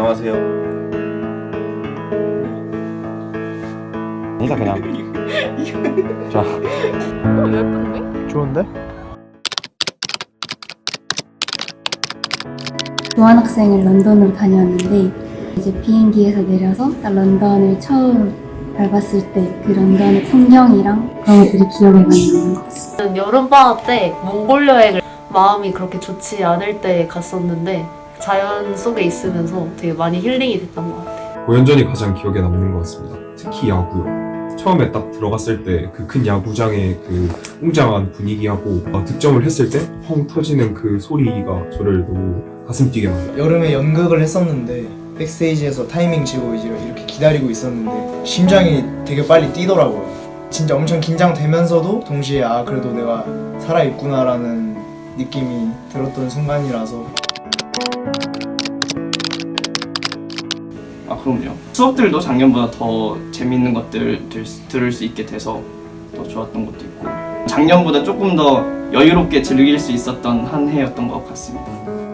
안녕하세요. 인사 그냥 자 좋은데? 교환학생을 런던으로 다녀왔는데 이제 비행기에서 내려서 딱 런던을 처음 밟았을 때 그 런던의 풍경이랑 그런 것들이 기억에 많이 남는 것 같아요. 여름방학 때 몽골 여행을 마음이 그렇게 좋지 않을 때 갔었는데 자연 속에 있으면서 되게 많이 힐링이 됐던 것 같아요. 고연전이 가장 기억에 남는 것 같습니다. 특히 야구요. 처음에 딱 들어갔을 때 그 큰 야구장의 그 웅장한 분위기하고 어, 득점을 했을 때 펑 터지는 그 소리가 저를 너무 가슴 뛰게 만들어요. 여름에 연극을 했었는데 백스테이지에서 타이밍 재고 이제 이렇게 기다리고 있었는데 심장이 되게 빨리 뛰더라고요. 진짜 엄청 긴장되면서도 동시에 아 그래도 내가 살아 있구나라는 느낌이 들었던 순간이라서 그럼요. 수업들도 작년보다 더 재밌는 것들 들, 들을 수 있게 돼서 더 좋았던 것도 있고 작년보다 조금 더 여유롭게 즐길 수 있었던 한 해였던 것 같습니다.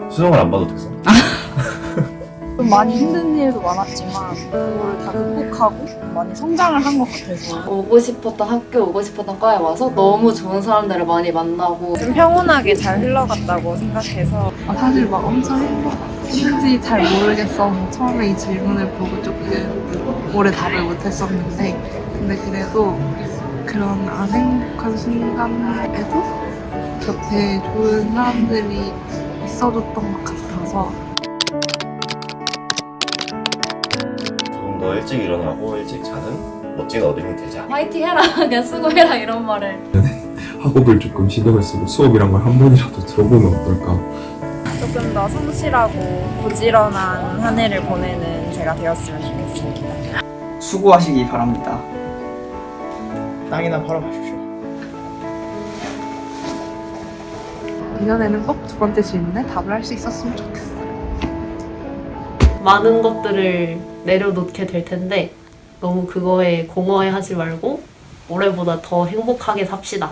수능을 안 봐도 됐어. 좀 많이 힘든 일도 많았지만 그거를 다 극복하고 많이 성장을 한 것 같아서 오고 싶었던 학교, 오고 싶었던 과에 와서 너무 좋은 사람들을 많이 만나고 좀 평온하게 잘 흘러갔다고 생각해서 아, 사실 막 엄청 행복 한지 잘 모르겠어. 처음에 이 질문을 보고 조금 오래 답을 못했었는데, 근데 그래도 그런 안 행복한 순간에도 곁에 좋은 사람들이 있어줬던 것 같아서 조금 더 일찍 일어나고 일찍 자는 멋진 어른이 되자. 화이팅 해라, 그냥 수고해라 이런 말을 학업을 조금 신경을 쓰고 수업이란 걸 한 번이라도 들어보면 어떨까. 조금 더 성실하고 부지런한 한 해를 보내는 제가 되었으면 좋겠습니다. 수고하시기 바랍니다. 땅이나 팔아가십시오. 이전에는 꼭 두 번째 질문에 답을 할 수 있었으면 좋겠어. 많은 것들을 내려놓게 될 텐데 너무 그거에 공허해 하지 말고 올해보다 더 행복하게 삽시다.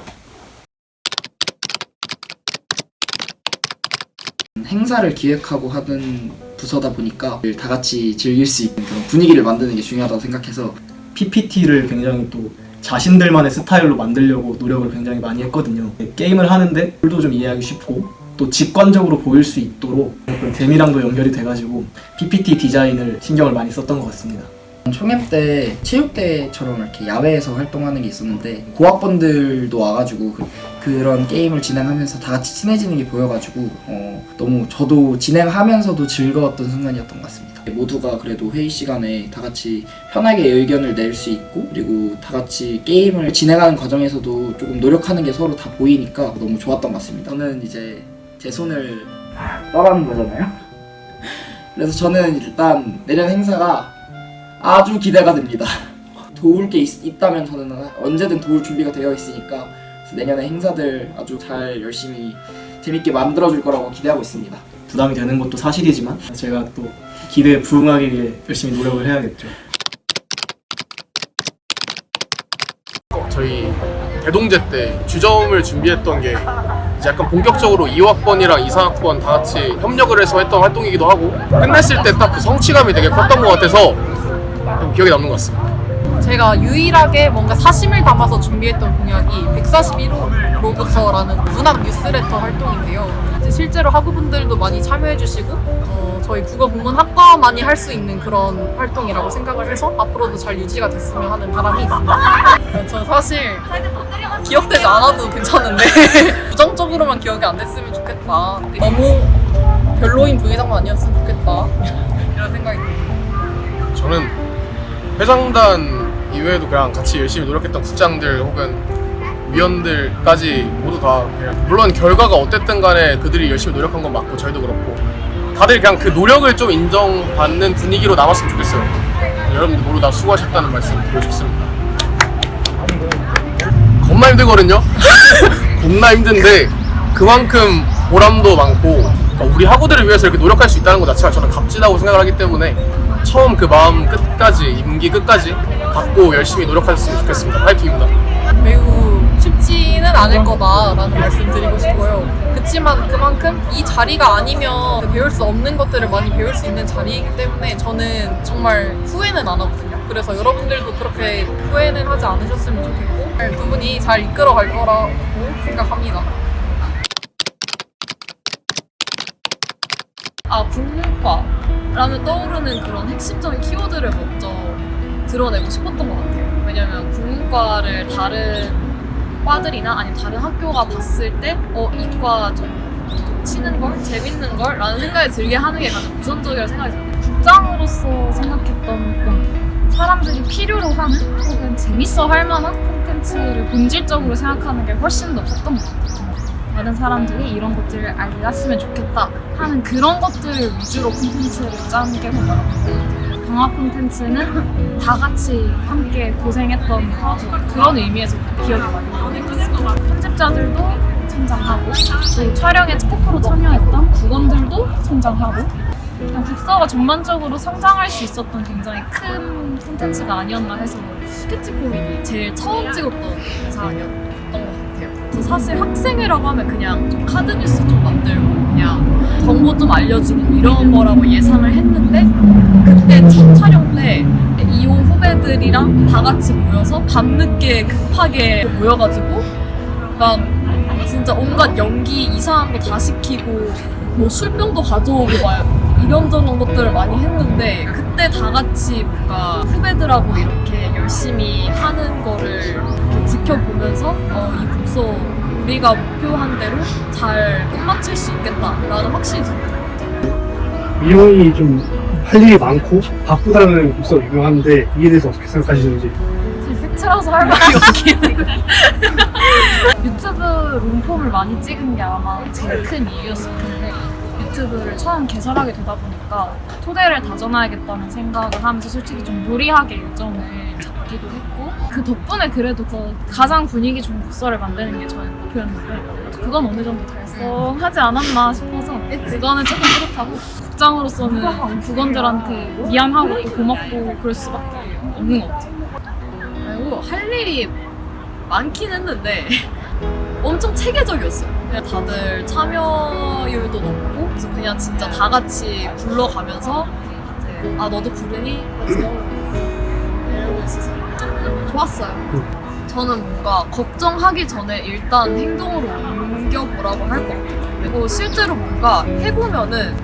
행사를 기획하고 하는 부서다 보니까 다 같이 즐길 수 있는 그런 분위기를 만드는 게 중요하다고 생각해서 PPT를 굉장히 또 자신들만의 스타일로 만들려고 노력을 굉장히 많이 했거든요. 게임을 하는데 룰도 좀 이해하기 쉽고 또 직관적으로 보일 수 있도록 그런 재미랑도 연결이 돼가지고 PPT 디자인을 신경을 많이 썼던 것 같습니다. 총회 때 체육대회처럼 이렇게 야외에서 활동하는 게 있었는데 고학번들도 와가지고 그, 그런 게임을 진행하면서 다 같이 친해지는 게 보여가지고 어, 너무 저도 진행하면서도 즐거웠던 순간이었던 것 같습니다. 모두가 그래도 회의 시간에 다 같이 편하게 의견을 낼 수 있고 그리고 다 같이 게임을 진행하는 과정에서도 조금 노력하는 게 서로 다 보이니까 너무 좋았던 것 같습니다. 저는 이제 제 손을 떠라는 거잖아요. 그래서 저는 일단 내년 행사가 아주 기대가 됩니다. 도울 게 있, 다면 저는 언제든 도울 준비가 되어 있으니까 내년에 행사들 아주 잘 열심히 재밌게 만들어줄 거라고 기대하고 있습니다. 부담이 되는 것도 사실이지만 제가 또 기대에 부응하기 위해 열심히 노력을 해야겠죠. 저희 대동제 때 주점을 준비했던 게 이제 약간 본격적으로 2학번이랑 2상학번 다 같이 협력을 해서 했던 활동이기도 하고 끝냈을 때 딱 그 성취감이 되게 컸던 것 같아서 좀 기억에 남는 것 같습니다. 제가 유일하게 뭔가 사심을 담아서 준비했던 공약이 141호 로부터라는 문학 뉴스레터 활동인데요. 이제 실제로 학우분들도 많이 참여해주시고 어, 저희 국어 공문 학과만이 할 수 있는 그런 활동이라고 생각을 해서 앞으로도 잘 유지가 됐으면 하는 바람이 있습니다. 저 사실 기억되지 않아도 괜찮은데 부정적으로만 기억이 안 됐으면 좋겠다. 너무 별로인 부회장만 아니었으면 좋겠다. 이런 생각이 듭니다. 저는 회장단 이외에도 그냥 같이 열심히 노력했던 국장들 혹은 위원들까지 모두 다 그냥 물론 결과가 어땠든 간에 그들이 열심히 노력한 건 맞고 저희도 그렇고 다들 그냥 그 노력을 좀 인정받는 분위기로 남았으면 좋겠어요. 여러분들 모두 다 수고하셨다는 말씀 드리고 싶습니다. 겁나 힘들거든요. 겁나 힘든데 그만큼 보람도 많고 그러니까 우리 학우들을 위해서 이렇게 노력할 수 있다는 것 자체가 저는 값지다고 생각을 하기 때문에 처음 그 마음 끝까지 임기 끝까지 갖고 열심히 노력하셨으면 좋겠습니다. 파이팅입니다. 매우 쉽지는 않을 거다라는 말씀 드리고 싶고요. 그 그렇지만 그만큼 이 자리가 아니면 배울 수 없는 것들을 많이 배울 수 있는 자리이기 때문에 저는 정말 후회는 안 하거든요. 그래서 여러분들도 그렇게 후회는 하지 않으셨으면 좋겠고 두 분이 잘 이끌어 갈 거라고 생각합니다. 아 국문과 라면 떠오르는 그런 핵심적인 키워드를 먼저 드러내고 싶었던 것 같아요. 왜냐면 국문과를 다른 과들이나 아니면 다른 학교가 봤을 때 어, 이과 좀 치는 걸? 재밌는 걸? 라는 생각이 들게 하는 게 가장 우선적이라고 생각이 들어요. 국장으로서 생각했던 건 사람들이 필요로 하는 혹은 재밌어 할 만한 콘텐츠를 본질적으로 생각하는 게 훨씬 더 컸던 것 같아요. 다른 사람들이 이런 것들을 알았으면 좋겠다 하는 그런 것들을 위주로 콘텐츠를 짜는 게 같아요. 방학 콘텐츠는 다 같이 함께 고생했던 과정 그런 의미에서 기억에 많이 같습니다. 편집자들도 성장하고 또 촬영에 스태프로 참여했던 국원들도 성장하고 국서가 전반적으로 성장할 수 있었던 굉장히 큰 콘텐츠가 아니었나 해서 스케치 코미디 제일 처음 찍었던 같아요. 그래서 사실 학생회라고 하면 그냥 좀 카드 뉴스 좀 만들고 그냥 정보 좀 알려주고 이런 거라고 예상을 했는데 그때 첫 촬영 때 2호 후배들이랑 다 같이 모여서 밤늦게 급하게 모여가지고 막 진짜 온갖 연기 이상한 거 다 시키고 뭐 술병도 가져오고 막 이런저런 것들을 많이 했는데 그때 다 같이 뭔가 후배들하고 이렇게 열심히 하는 거를 이렇게 지켜보면서 어, 이 국서 우리가 목표한 대로 잘 끝마칠 수 있겠다라는 확신이 들어요. 미용이 좀 할 일이 많고 바쁘다는 국서 유명한데 이에 대해서 어떻게 생각하시는지 사실 팩트라서 할 말이 없기는 유튜브 롱폼을 많이 찍은 게 아마 제일 큰 이유였을 텐데 유튜브를 처음 개설하게 되다 보니까 토대를 다져놔야겠다는 생각을 하면서 솔직히 좀 무리하게 일정을 잡기도 했고 그 덕분에 그래도 그 가장 분위기 좋은 국서를 만드는 게 저의 목표였는데 그건 어느 정도 달성하지 않았나 싶어서 그거는 조금 뿌듯하고 국장으로서는 국원들한테 미안하고 또 고맙고 그럴 수밖에 없는 것 같아요. 그리고 할 일이 많긴 했는데 엄청 체계적이었어요. 그냥 다들 참여율도 높고 그래서 그냥 진짜 다 같이 불러가면서 이제 아 너도 부르니? 좋았어요. 저는 뭔가 걱정하기 전에 일단 행동으로 옮겨보라고 할 것 같아요. 그리고 실제로 뭔가 해보면은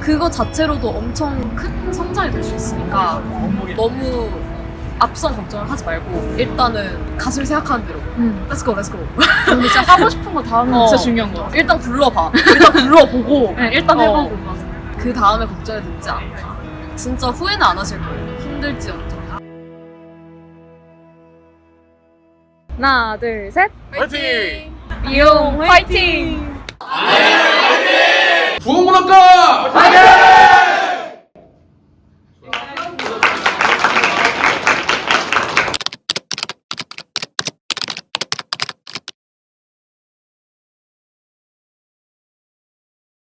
그거 자체로도 엄청 큰 성장이 될 수 있으니까 너무 앞선 걱정을 하지 말고 일단은 가슴 생각하는 대로 음. Let's go, let's go. 근데 진짜 하고 싶은 거다 하는 게 어. 진짜 중요한 거. 일단 불러봐. 일단 불러보고 네, 일단 어. 해보고 맞아. 그 다음에 걱정이 늦지 않네. 진짜 후회는 안 하실 거예요. 힘들지언정. 하나, 둘, 셋. 화이팅! 미용 화이팅! 구원문학과